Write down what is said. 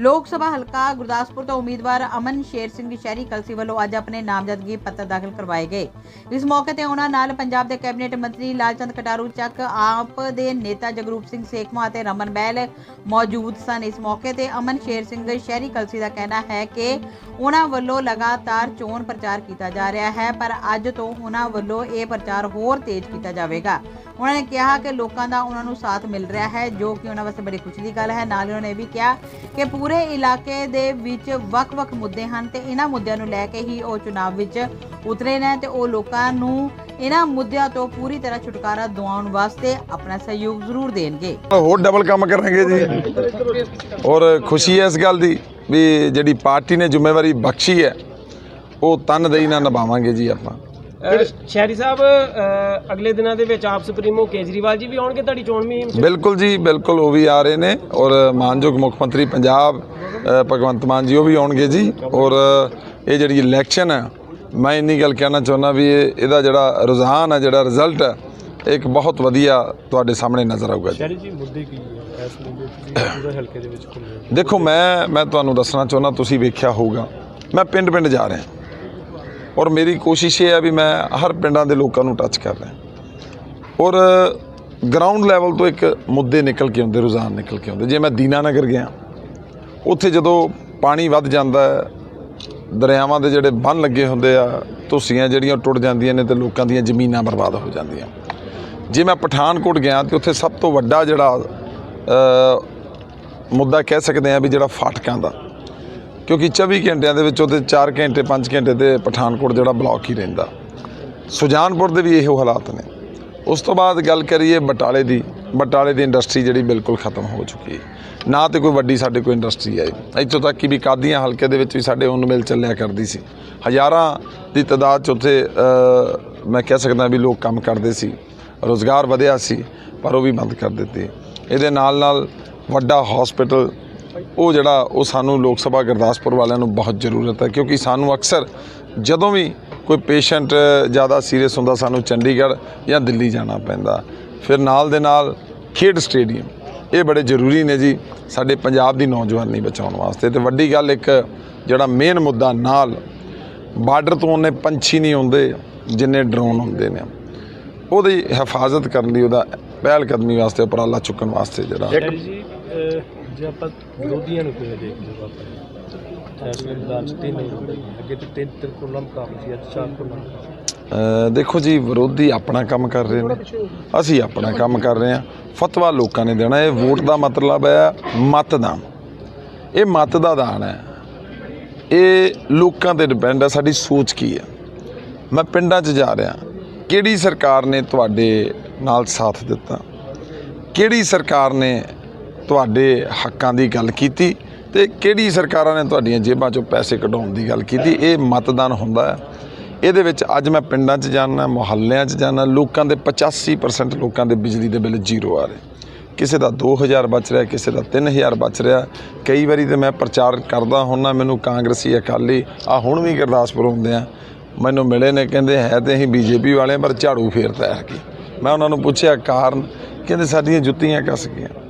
ਲੋਕ ਸਭਾ ਹਲਕਾ ਗੁਰਦਾਸਪੁਰ ਤੋਂ ਉਮੀਦਵਾਰ ਅਮਨ ਸ਼ੇਰ ਸਿੰਘ ਸ਼ਹਿਰੀ ਕਲਸੀ ਵੱਲੋਂ ਅੱਜ ਆਪਣੇ ਨਾਮਜ਼ਦਗੀ ਪੱਤਰ ਦਾਖਲ ਕਰਵਾਏ ਗਏ। ਇਸ ਮੌਕੇ ਤੇ ਉਹਨਾਂ ਨਾਲ ਪੰਜਾਬ ਦੇ ਕੈਬਨਿਟ ਮੰਤਰੀ ਲਾਲਚੰਦ ਕਟਾਰੂ, ਚੱਕ ਆਪ ਦੇ ਨੇਤਾ ਜਗਰੂਪ ਸਿੰਘ ਸੇਖਵਾਂ ਅਤੇ ਰਮਨ ਬਹਿਲ ਮੌਜੂਦ ਸਨ। ਇਸ ਮੌਕੇ ਤੇ ਅਮਨ ਸ਼ੇਰ ਸਿੰਘ ਸ਼ਹਿਰੀ ਕਲਸੀ ਦਾ ਕਹਿਣਾ ਹੈ ਕਿ ਉਹਨਾਂ ਵੱਲੋਂ ਲਗਾਤਾਰ ਚੋਣ ਪ੍ਰਚਾਰ ਕੀਤਾ ਜਾ ਰਿਹਾ ਹੈ, ਪਰ ਅੱਜ ਤੋਂ ਉਹਨਾਂ ਵੱਲੋਂ ਇਹ ਪ੍ਰਚਾਰ ਹੋਰ ਤੇਜ਼ ਕੀਤਾ ਜਾਵੇਗਾ। ਉਹਨਾਂ ਨੇ ਕਿਹਾ ਕਿ ਲੋਕਾਂ ਦਾ ਉਹਨਾਂ ਨੂੰ ਸਾਥ ਮਿਲ ਰਿਹਾ ਹੈ, ਜੋ ਕਿ ਉਹਨਾਂ ਵਾਸਤੇ ਬੜੀ ਖੁਸ਼ੀ ਦੀ ਗੱਲ ਹੈ। ਨਾਲ ਹੀ ਉਹਨਾਂ ਨੇ ਇਹ ਵੀ ਕਿਹਾ ਕਿ ਪੂਰੇ ਇਲਾਕੇ ਦੇ ਵਿੱਚ ਵੱਖ-ਵੱਖ ਮੁੱਦੇ ਹਨ ਤੇ ਇਹਨਾਂ ਮੁੱਦਿਆਂ ਨੂੰ ਲੈ ਕੇ ਹੀ ਉਹ ਚੁਣਾਵ ਵਿੱਚ ਉਤਰੇ ਨੇ ਤੇ ਉਹ ਲੋਕਾਂ ਨੂੰ ਇਹਨਾਂ ਮੁੱਦਿਆਂ ਤੋਂ ਪੂਰੀ ਤਰ੍ਹਾਂ ਛੁਟਕਾਰਾ ਦਿਵਾਉਣ ਵਾਸਤੇ ਆਪਣਾ ਸਹਿਯੋਗ ਜ਼ਰੂਰ ਦੇਣਗੇ। ਹੋਰ ਡਬਲ ਕੰਮ ਕਰਾਂਗੇ ਜੀ। ਔਰ ਖੁਸ਼ੀ ਹੈ ਇਸ ਗੱਲ ਦੀ ਵੀ ਜਿਹੜੀ ਪਾਰਟੀ ਨੇ ਜ਼ਿੰਮੇਵਾਰੀ ਬਖਸ਼ੀ ਹੈ, ਉਹ ਤਨਦੇਹੀ ਨਾਲ ਨਿਭਾਵਾਂਗੇ ਜੀ ਆਪਾਂ। ਸ਼ਹਿਰੀ ਸਾਹਿਬ ਅਗਲੇ ਦਿਨਾਂ ਦੇ ਵਿੱਚ ਆਪ ਸੁਪਰੀਮੋ ਕੇਜਰੀਵਾਲ ਜੀ ਵੀ ਆਉਣਗੇ ਤੁਹਾਡੀ ਚੋਣ ਮੁਹਿੰਮ ਬਿਲਕੁਲ ਜੀ ਬਿਲਕੁਲ ਉਹ ਵੀ ਆ ਰਹੇ ਨੇ ਔਰ ਮਾਨਯੋਗ ਮੁੱਖ ਮੰਤਰੀ ਪੰਜਾਬ ਭਗਵੰਤ ਮਾਨ ਜੀ ਉਹ ਵੀ ਆਉਣਗੇ ਜੀ ਔਰ ਇਹ ਜਿਹੜੀ ਇਲੈਕਸ਼ਨ ਹੈ ਮੈਂ ਇੰਨੀ ਗੱਲ ਕਹਿਣਾ ਚਾਹੁੰਦਾ ਵੀ ਇਹ ਇਹਦਾ ਜਿਹੜਾ ਰੁਝਾਨ ਹੈ ਜਿਹੜਾ ਰਿਜ਼ਲਟ ਹੈ ਇਹ ਇੱਕ ਬਹੁਤ ਵਧੀਆ ਤੁਹਾਡੇ ਸਾਹਮਣੇ ਨਜ਼ਰ ਆਊਗਾ ਜੀ। ਜੀ ਮੁੱਦੇ ਕੀ ਹੈ? ਇਸ ਮੁੱਦੇ ਪੂਰੇ ਹਲਕੇ ਦੇ ਵਿੱਚ ਦੇਖੋ ਮੈਂ ਮੈਂ ਤੁਹਾਨੂੰ ਦੱਸਣਾ ਚਾਹੁੰਦਾ ਤੁਸੀਂ ਵੇਖਿਆ ਹੋਊਗਾ। ਮੈਂ ਪਿੰਡ ਪਿੰਡ ਜਾ ਰਿਹਾ। ਔਰ ਮੇਰੀ ਕੋਸ਼ਿਸ਼ ਇਹ ਹੈ ਵੀ ਮੈਂ ਹਰ ਪਿੰਡਾਂ ਦੇ ਲੋਕਾਂ ਨੂੰ ਟੱਚ ਕਰ ਰਿਹਾ। ਔਰ ਗਰਾਊਂਡ ਲੈਵਲ ਤੋਂ ਇੱਕ ਮੁੱਦੇ ਨਿਕਲ ਕੇ ਆਉਂਦੇ, ਰੁਝਾਨ ਨਿਕਲ ਕੇ ਆਉਂਦੇ। ਜੇ ਮੈਂ ਦੀਨਾਨਗਰ ਗਿਆ, ਉੱਥੇ ਜਦੋਂ ਪਾਣੀ ਵੱਧ ਜਾਂਦਾ ਹੈ, ਦਰਿਆਵਾਂ ਦੇ ਜਿਹੜੇ ਬੰਨ ਲੱਗੇ ਹੁੰਦੇ ਆ, ਧੁੱਸੀਆਂ ਜਿਹੜੀਆਂ ਟੁੱਟ ਜਾਂਦੀਆਂ ਨੇ ਤੇ ਲੋਕਾਂ ਦੀਆਂ ਜ਼ਮੀਨਾਂ ਬਰਬਾਦ ਹੋ ਜਾਂਦੀਆਂ। ਜੇ ਮੈਂ ਪਠਾਨਕੋਟ ਗਿਆ ਤੇ ਉੱਥੇ ਸਭ ਤੋਂ ਵੱਡਾ ਜਿਹੜਾ ਮੁੱਦਾ ਕਹਿ ਸਕਦੇ ਆ ਵੀ ਜਿਹੜਾ ਫਾਟਕਾਂ ਦਾ ਕਿਉਂਕਿ 24 ਘੰਟਿਆਂ ਦੇ ਵਿੱਚ ਉਹਦੇ 4 ਘੰਟੇ 5 ਘੰਟੇ ਤੇ ਪਠਾਨਕੋਟ ਜਿਹੜਾ ਬਲੌਕ ਹੀ ਰਹਿੰਦਾ। ਸੁਜਾਨਪੁਰ ਦੇ ਵੀ ਇਹੋ ਹਾਲਾਤ ਨੇ। ਉਸ ਤੋਂ ਬਾਅਦ ਗੱਲ ਕਰੀਏ ਬਟਾਲੇ ਦੀ। ਬਟਾਲੇ ਦੀ ਇੰਡਸਟਰੀ ਜਿਹੜੀ ਬਿਲਕੁਲ ਖਤਮ ਹੋ ਚੁੱਕੀ ਹੈ। ਨਾ ਤੇ ਕੋਈ ਵੱਡੀ ਸਾਡੇ ਕੋਈ ਇੰਡਸਟਰੀ ਆਈ। ਇੱਥੋਂ ਤੱਕ ਕਿ ਵੀ ਕਾਦੀਆਂ ਹਲਕੇ ਦੇ ਵਿੱਚ ਵੀ ਸਾਡੇ ਉੱਨ ਮਿਲ ਚੱਲਿਆ ਕਰਦੀ ਸੀ। ਹਜ਼ਾਰਾਂ ਦੀ ਤਾਦਾਦ 'ਚ ਉੱਥੇ ਮੈਂ ਕਹਿ ਸਕਦਾ ਵੀ ਲੋਕ ਕੰਮ ਕਰਦੇ ਸੀ। ਰੋਜ਼ਗਾਰ ਵਧਿਆ ਸੀ, ਪਰ ਉਹ ਵੀ ਬੰਦ ਕਰ ਦਿੱਤੇ। ਇਹਦੇ ਨਾਲ ਨਾਲ ਵੱਡਾ ਹਸਪੀਟਲ ਉਹ ਜਿਹੜਾ ਉਹ ਸਾਨੂੰ ਲੋਕ ਸਭਾ ਗੁਰਦਾਸਪੁਰ ਵਾਲਿਆਂ ਨੂੰ ਬਹੁਤ ਜ਼ਰੂਰਤ ਹੈ, ਕਿਉਂਕਿ ਸਾਨੂੰ ਅਕਸਰ ਜਦੋਂ ਵੀ ਕੋਈ ਪੇਸ਼ੈਂਟ ਜ਼ਿਆਦਾ ਸੀਰੀਅਸ ਹੁੰਦਾ, ਸਾਨੂੰ ਚੰਡੀਗੜ੍ਹ ਜਾਂ ਦਿੱਲੀ ਜਾਣਾ ਪੈਂਦਾ। ਫਿਰ ਨਾਲ ਦੇ ਨਾਲ ਖੇਡ ਸਟੇਡੀਅਮ, ਇਹ ਬੜੇ ਜ਼ਰੂਰੀ ਨੇ ਜੀ, ਸਾਡੇ ਪੰਜਾਬ ਦੀ ਨੌਜਵਾਨੀ ਬਚਾਉਣ ਵਾਸਤੇ। ਤੇ ਵੱਡੀ ਗੱਲ ਇੱਕ ਜਿਹੜਾ ਮੇਨ ਮੁੱਦਾ ਨਾਲ ਬਾਰਡਰ ਤੋਂ ਉਹਨੇ ਪੰਛੀ ਨਹੀਂ ਹੁੰਦੇ ਜਿੰਨੇ ਡਰੋਨ ਹੁੰਦੇ ਨੇ। ਉਹਦੀ ਹਿਫਾਜ਼ਤ ਕਰਨ ਲਈ ਉਹਦਾ ਪਹਿਲ ਕਦਮੀ ਵਾਸਤੇ, ਉਪਰਾਲਾ ਚੁੱਕਣ ਵਾਸਤੇ ਜਿਹੜਾ ਜੀ ਆਪਾਂ ਵਿਰੋਧੀਆਂ ਨੂੰ ਕਿਵੇਂ ਦੇਖਦੇ ਹੋ ਆਪਾਂ? ਮੈਦਾਨ 'ਚ ਤਿੰਨ ਨੇ। ਅੱਗੇ ਤੇ ਤਿੰਨ ਤਿੰਨ ਕੋਲਾਂ ਮੁਕਾਬਲਾ ਸੀ ਅੱਜ ਚਾਰ ਕੋਲਾਂ ਅ, ਦੇਖੋ ਜੀ ਵਿਰੋਧੀ ਆਪਣਾ ਕੰਮ ਕਰ ਰਹੇ ਨੇ। ਅਸੀਂ ਆਪਣਾ ਕੰਮ ਕਰ ਰਹੇ ਹਾਂ। ਫਤਵਾ ਲੋਕਾਂ ਨੇ ਦੇਣਾ। ਇਹ ਵੋਟ ਦਾ ਮਤਲਬ ਹੈ ਮਤਦਾਨ। ਇਹ ਮਤ ਦਾ ਦਾਨ ਹੈ। ਇਹ ਲੋਕਾਂ ਤੇ ਡਿਪੈਂਡ ਹੈ। ਸਾਡੀ ਸੋਚ ਕੀ ਹੈ? ਮੈਂ ਪਿੰਡਾਂ 'ਚ ਜਾ ਰਿਹਾ। ਕਿਹੜੀ ਸਰਕਾਰ ਨੇ ਤੁਹਾਡੇ ਨਾਲ ਸਾਥ ਦਿੱਤਾ? ਕਿਹੜੀ ਸਰਕਾਰ ਨੇ ਤੁਹਾਡੇ ਹੱਕਾਂ ਦੀ ਗੱਲ ਕੀਤੀ ਤੇ ਕਿਹੜੀ ਸਰਕਾਰਾਂ ਨੇ ਤੁਹਾਡੀਆਂ ਜੇਬਾਂ 'ਚੋਂ ਪੈਸੇ ਕਢਾਉਣ ਦੀ ਗੱਲ ਕੀਤੀ? ਇਹ ਮਤਦਾਨ ਹੁੰਦਾ ਹੈ। ਇਹਦੇ ਵਿੱਚ ਅੱਜ ਮੈਂ ਪਿੰਡਾਂ 'ਚ ਜਾਣਾ ਮੁਹੱਲਿਆਂ 'ਚ ਜਾਣਾ ਲੋਕਾਂ ਦੇ 85% ਲੋਕਾਂ ਦੇ ਬਿਜਲੀ ਦੇ ਬਿੱਲ ਜ਼ੀਰੋ ਆ ਰਹੇ। ਕਿਸੇ ਦਾ 2000 ਬਚ ਰਿਹਾ, ਕਿਸੇ ਦਾ 3000 ਬਚ ਰਿਹਾ। ਕਈ ਵਾਰੀ ਤੇ ਮੈਂ ਪ੍ਰਚਾਰ ਕਰਦਾ ਹੁੰਨਾ ਮੈਨੂੰ ਕਾਂਗਰਸੀ ਅਕਾਲੀ ਆ ਹੁਣ ਵੀ ਗੁਰਦਾਸਪੁਰ ਹੁੰਦੇ ਆ, ਮੈਨੂੰ ਮਿਲੇ ਨੇ, ਕਹਿੰਦੇ ਹੈ ਤੇ ਅਸੀਂ ਬੀਜੇਪੀ ਵਾਲੇ ਪਰ ਝਾੜੂ ਫੇਰਦਾ ਹੈ ਕੀ। ਮੈਂ ਉਹਨਾਂ ਨੂੰ ਪੁੱਛਿਆ ਕਾਰਨ, ਕਹਿੰਦੇ ਸਾਡੀਆਂ ਜੁੱਤੀਆਂ ਕੱਸ ਗਈਆਂ।